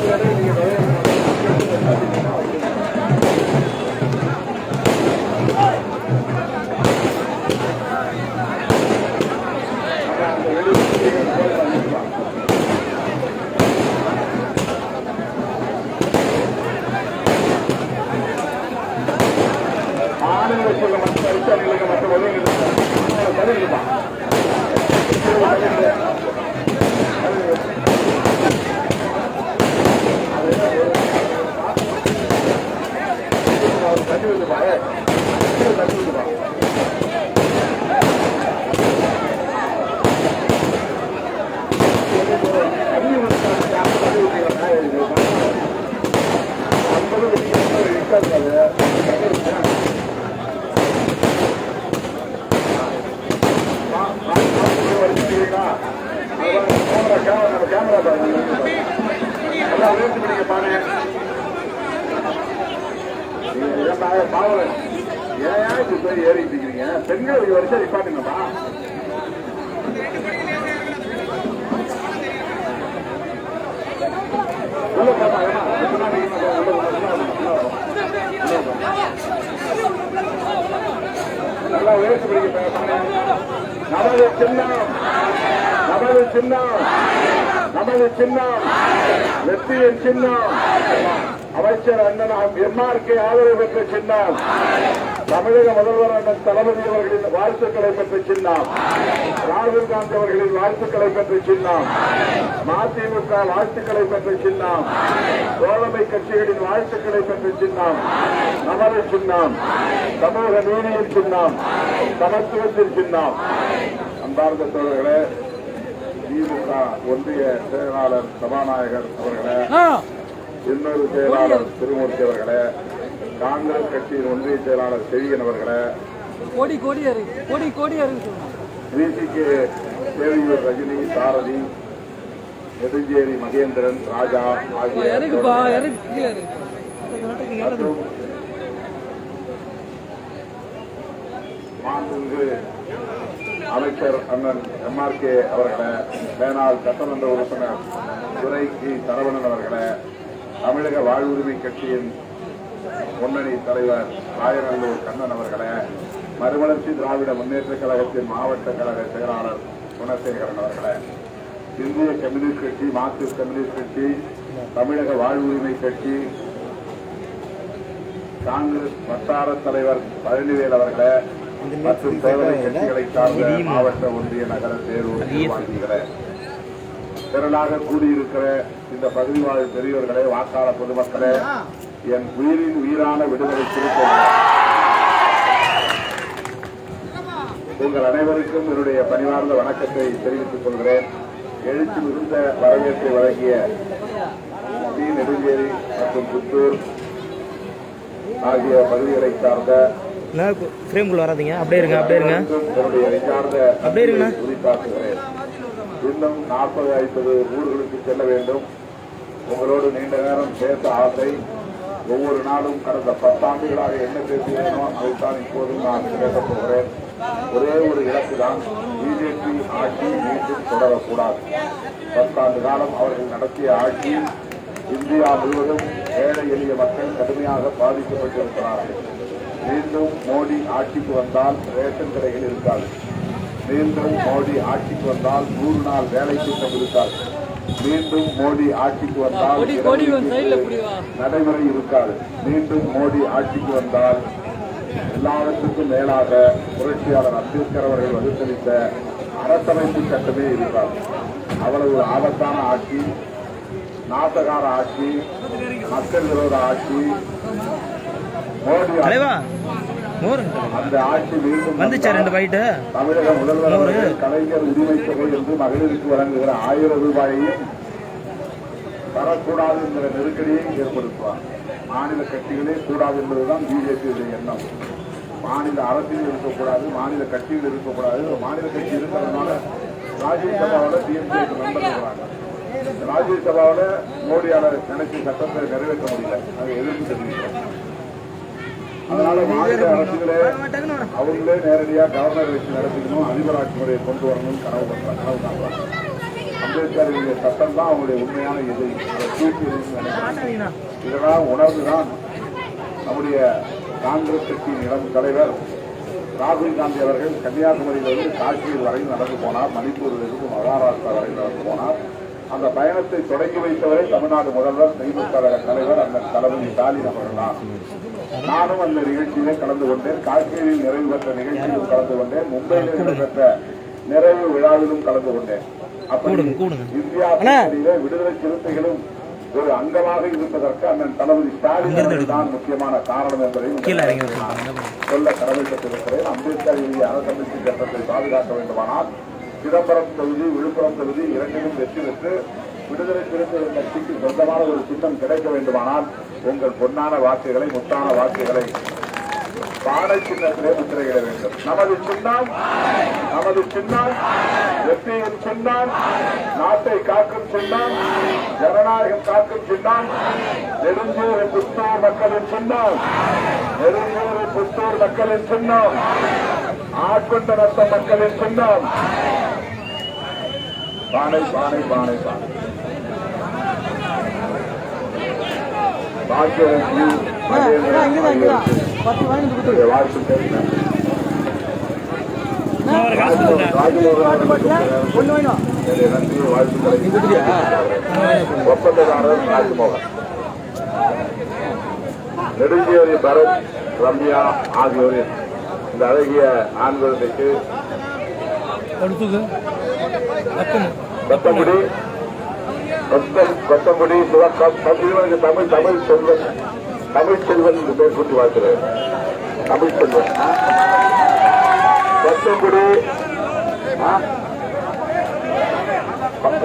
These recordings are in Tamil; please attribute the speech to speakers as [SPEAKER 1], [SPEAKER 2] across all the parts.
[SPEAKER 1] செடி பார்த்துக்கலாம்
[SPEAKER 2] பெண்கள் ஒரு வருஷம் நிப்பாட்டுங்கப்பா உள்ள போப்பா, உள்ள உள்ள உள்ள நல்லா உயர்த்தி பிடிக்க நமது சின்னம் நமது சின்னம் நமது சின்னம் வெற்றியின் சின்னம் அமைச்சர் அண்ணன் எம்ஆர்கே ஆதரவு பெற்ற சின்னம். தமிழக முதல்வர் அண்ணன் தளபதி அவர்களின் வாழ்த்துக்களை பெற்ற சின்னம். ராகுல் காந்தி அவர்களின் வாழ்த்துக்களை பெற்ற சின்னம். மதிமுக வாழ்த்துக்களை பெற்ற சின்னம். தோழமை கட்சிகளின் வாழ்த்துக்களை பெற்ற சின்னம். நமது சின்னம். சமூக நீதியின் சின்னம். சமத்துவத்தின் சின்னம். அன்பார்ந்த தோழர்களே திமுக ஒன்றிய செயலாளர் சபாநாயகர் அவர்களே இன்னொரு செயலாளர் திருமூர்த்தி அவர்களே காங்கிரஸ் கட்சியின் ஒன்றிய செயலாளர் செழியன் அவர்களே.
[SPEAKER 3] கோடி கோடி கோடியா இருக்கு
[SPEAKER 2] விசிக்கு தேவியூர் ரஜினி சாரதி நெடுஞ்சேரி மகேந்திரன் ராஜா ஆகிய மற்றும் மாண்புமிகு அமைச்சர் அண்ணன் எம்ஆர்கே அவர்களே மேனாள் சட்டமன்ற உறுப்பினர் துரை கி. சரவணன் அவர்களே தமிழக வாழ்வுரிமை கட்சியின் முன்னணி தலைவர் ராயநல்லூர் கண்ணன் அவர்களே மறுமலர்ச்சி திராவிட முன்னேற்ற கழகத்தின் மாவட்ட கழக செயலாளர் குணசேகரன் அவர்களே இந்திய கம்யூனிஸ்ட் கட்சி மார்க்சிஸ்ட் கம்யூனிஸ்ட் கட்சி தமிழக வாழ்வுரிமை கட்சி காங்கிரஸ் வட்டார தலைவர் பழனிவேல் அவர்களே மற்றும் தேவதை கட்சிகளை சார்ந்த மாவட்ட ஒன்றிய நகர தேர்வு நிர்வாகிகளே திரளாக கூடியிருக்கிற இந்த பகுதி வாழ் பெரியவர்களே வாக்காளர் பொதுமக்களே என் உயிரின் உயிரான விடுதலை சிறுத்தைகளே. உங்கள் அனைவருக்கும் என்னுடைய பணிவார்ந்த வணக்கத்தை தெரிவித்துக் கொள்கிறேன். எழுச்சி மிகுந்த வரவேற்பை வழங்கிய டி. நெடுஞ்சேரி மற்றும் புத்தூர் ஆகிய பகுதிகளை சார்ந்த
[SPEAKER 1] ஃப்ரேம்குள்ள வராதீங்க. அப்படியே இருங்க அப்படியே இருங்க. அப்படியே.
[SPEAKER 2] குறிப்பாக்குகிறேன். இன்னும் நாற்பது ஐம்பது ஊர்களுக்கு செல்ல வேண்டும். உங்களோடு நீண்ட நேரம் பேச ஆசை. ஒவ்வொரு நாளும் கடந்த பத்தாண்டுகளாக என்ன பேசுகிறேனோ அதைத்தான் இப்போதும் நான் பேசப் போகிறேன். ஒரே ஒரு இலக்கு தான் பிஜேபி ஆட்சி மீண்டும் தொடரக்கூடாது. பத்தாண்டு காலம் அவர்கள் நடத்திய ஆட்சி இந்தியா முழுவதும் ஏழை எளிய மக்கள் கடுமையாக பாதிக்கப்பட்டிருக்கிறார்கள். மீண்டும் மோடி ஆட்சிக்கு வந்தால் ரேஷன் கடைகள் இருக்காது. மீண்டும் மோடி ஆட்சிக்கு வந்தால் நூறு நாள் வேலை திட்டம் இருக்காது. மீண்டும் மோடி ஆட்சிக்கு வந்தால் நடைமுறை இருக்காது. மீண்டும் மோடி ஆட்சிக்கு வந்தால் எல்லாவற்றுக்கும் மேலாக புரட்சியாளர் அம்பேத்கர் அவர்கள் வகுத்தளித்த அரசமைப்பு சட்டமே இருக்காது. அவ்வளவு ஆபத்தான ஆட்சி நாசகார ஆட்சி மக்கள் விரோத ஆட்சி மோடி
[SPEAKER 1] மோர்.
[SPEAKER 2] அந்த ஆட்சி மீண்டும்
[SPEAKER 1] வந்துச்சா ரெண்டு பாயிட்டு
[SPEAKER 2] தமிழக முதல்வர் கலைஞர் உரிமை தொகை என்று மகளிருக்கு வழங்குகிற ஆயிரம் ரூபாயையும் தரக்கூடாது என்கிற நெருக்கடியை ஏற்படுத்துவார். மாநில கட்சிகளே கூடாது என்பதுதான் பிஜேபியுடைய எண்ணம். மாநில அரசியல் இருக்கக்கூடாது மாநில கட்சிகள் இருக்கக்கூடாது. மாநில கட்சி இருக்கிறதுனால ராஜ்யசபாவில் டிஎம்கே இருக்கிறாங்க. ராஜ்யசபாவில் மோடியால நினைச்ச சட்டத்தை நிறைவேற்ற முடியல. அதை எதிர்ப்பு தெரிவிக்கிறோம். அதனால மாநில அரசுகளே அவங்களே நேரடியா கவர்னர் வச்சு நடத்திக்கணும் அதிபர் கொண்டு வரணும்னு கனவு பண்றாங்க கனவு காண்றாங்க. அம்பேத்கருடைய சட்டம் தான் அவங்களுடைய உண்மையான இது. இதெல்லாம் உணர்ந்துதான் நம்முடைய காங்கிரஸ் கட்சியின் இளம் தலைவர் ராகுல் காந்தி அவர்கள் கன்னியாகுமரியிலிருந்து காஷ்மீர் வரையில் நடந்து போனார். மணிப்பூரிலிருந்து மகாராஷ்டிரா வரை நடந்து போனார். அந்த பயணத்தை தொடங்கி வைத்தவரை தமிழ்நாடு முதல்வர் கழக தலைவர் அந்த தளபதி ஸ்டாலின் அவர்கள் தான் நானும் அந்த நிகழ்ச்சியிலே கலந்து கொண்டேன். காஷ்மீரில் நிறைவு பெற்ற நிகழ்ச்சியிலும் கலந்து கொண்டேன். மும்பையில் நடைபெற்ற நிறைவு விழாவிலும் கலந்து கொண்டேன். அப்படி. இந்தியா விடுதலை சிறுத்தைகளும் ஒரு அங்கமாக இருப்பதற்கு அண்ணன் தளபதி ஸ்டாலின் தான் முக்கியமான காரணம் என்பதை
[SPEAKER 1] கீழே இறங்கி
[SPEAKER 2] உங்களுக்கு நான்
[SPEAKER 1] வருங்க
[SPEAKER 2] சொல்ல கடமைப்பட்டிருக்கிறேன். அம்பேத்கர் அரசமைப்பு சட்டத்தை பாதுகாக்க வேண்டுமானால் சிதம்பரம் தொகுதி விழுப்புரம் தொகுதி இரண்டிலும் வெற்றி பெற்று விடுதலை சிறுத்தைகள் கட்சிக்கு சொந்தமான ஒரு சின்னம் கிடைக்க வேண்டுமானால் உங்கள் பொன்னான வாக்குகளை முத்தான வாக்குகளை பானை சின்னத்திலே முத்திரையிட வேண்டும். நமது சின்னம் நமது சின்னம் வெற்றியின் சின்னம் நாட்டை காக்கும் சின்னம் ஜனநாயகம் காக்கும் சின்னம் நெடுஞ்சூறு புத்தூர் மக்களின் சின்னம் நெடுஞ்சூறு புத்தூர் மக்களின் சின்னம் ஆட்கொண்ட நத்த மக்களின் சின்னம் பானை பானை பானை பானை. ஒப்பந்ததாரர் ராஜ்மோகன். நெடுஞ்சேரி பரத் ரம்யா ஆகியோரின் இந்த அழகிய ஆண் குழந்தைக்கு கொத்தங்குடி கொத்தம் கொத்தங்குடி சிவக்கம் தமிழ் தமிழ் செல்வன் தமிழ் செல்வன் என்று பேர் கூட்டி வாழ்த்துறேன் தமிழ் செல்வன். கொத்தங்குடி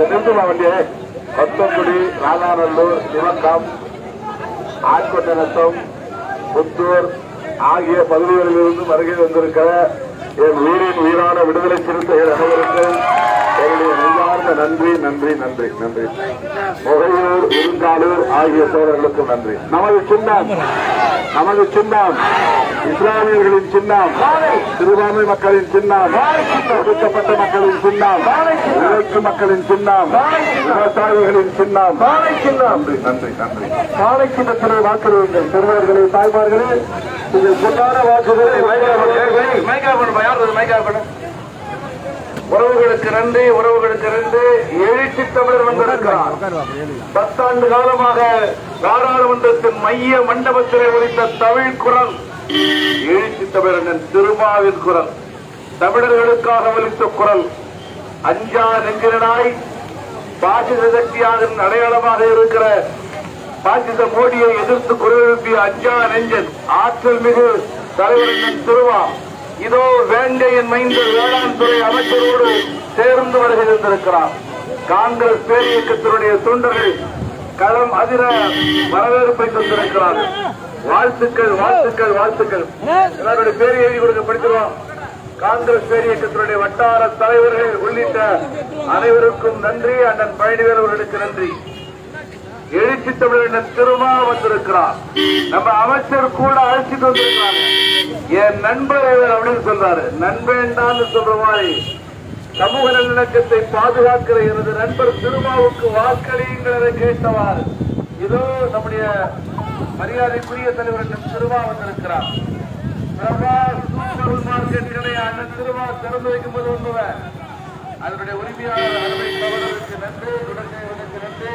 [SPEAKER 2] நிறுத்துமா வண்டியே? கொத்தங்குடி ராதாநல்லூர் சிவக்கம்
[SPEAKER 4] ஆட்கொண்டநத்தம் புத்தூர் ஆகிய பகுதிகளிலிருந்து வருகை வந்திருக்கிற என் உயிரின் உயிரான விடுதலை சிறுத்தைகள் அனைவருக்கும் நெஞ்சார்ந்த நன்றி நன்றி நன்றி நன்றி. முகையூர் இருங்காலூர் ஆகிய தோழர்களுக்கும் நன்றி. நமது சின்னம் நமது சின்னம் இஸ்லாமியர்களின் சின்னம் சிறுபான்மை மக்களின் சின்னம் ஒடுக்கப்பட்ட மக்களின் சின்னம் உழைக்கு மக்களின் சின்னம் விவசாயிகளின் சின்னம். நன்றி நன்றி நன்றி. காலை சின்னத்திலே வாக்களியுங்கள். சிறுவர்களே தாய்மார்களே நீங்கள் பொன்னான வாக்குகளை உறவுகளுக்கு நன்றி உறவுகளுக்கு நன்றி. எழுச்சி தமிழர் வந்திருக்கிறார். பத்தாண்டு காலமாக நாடாளுமன்றத்தின் மைய மண்டபத்திலே உரித்த தமிழ் குரல் எழுச்சி தமிழன் திருமாவின் குரல் தமிழர்களுக்காக ஒலித்த குரல் அஞ்சா நெஞ்சினாய் பாசிச சக்தியாக அடையாளமாக இருக்கிற பாசிச மோடியை எதிர்த்து குரல் எழுப்பிய அஞ்சா நெஞ்சன் ஆற்றல் மிகு தலைவரின் திருவா இதோ வேங்கையின் மைந்தர் வேளாண் துறை அமைச்சரோடு சேர்ந்து வருகின்றிருக்கிறார் காங்கிரஸ் பேரியக்கத்தினுடைய தொண்டர்கள் களம் அதிர வரவேற்பை தந்திருக்கிறார்கள். வாழ்த்துக்கள் வாழ்த்துக்கள் வாழ்த்துக்கள். எல்லாருடைய பேர் எழுதி கொடுக்க படிக்கிறோம். காங்கிரஸ் பேரியக்கத்தினுடைய வட்டார தலைவர்கள் உள்ளிட்ட அனைவருக்கும் நன்றி. அண்ணன் பழனிவேல் அவர்களுக்கு நன்றி. எழுச்சி தமிழர் திருமா வந்திருக்கிறார். நம்ம அமைச்சர் கூட அழைச்சிட்டு வந்திருக்கிறாங்க என் நண்பர் அப்படின்னு சொல்றாரு. நண்பேண்டான்னு சொல்ற மாதிரி. சமூக நல்லிணக்கத்தை பாதுகாக்கிற எனது நண்பர் திருமாவுக்கு வாக்களியுங்கள் என கேட்டவார் இதோ நம்முடைய மரியாதைக்குரிய தலைவர் அண்ணன் திருமா வந்திருக்கிறார். சூப்பர் மார்க்கெட் அண்ணன் திருமா திறந்து வைக்கும்போது ஒண்ணுவன் அதனுடைய உரிமையாளர் அருமை தவறுக்கு நன்றி. தொடர்ந்து நன்றி.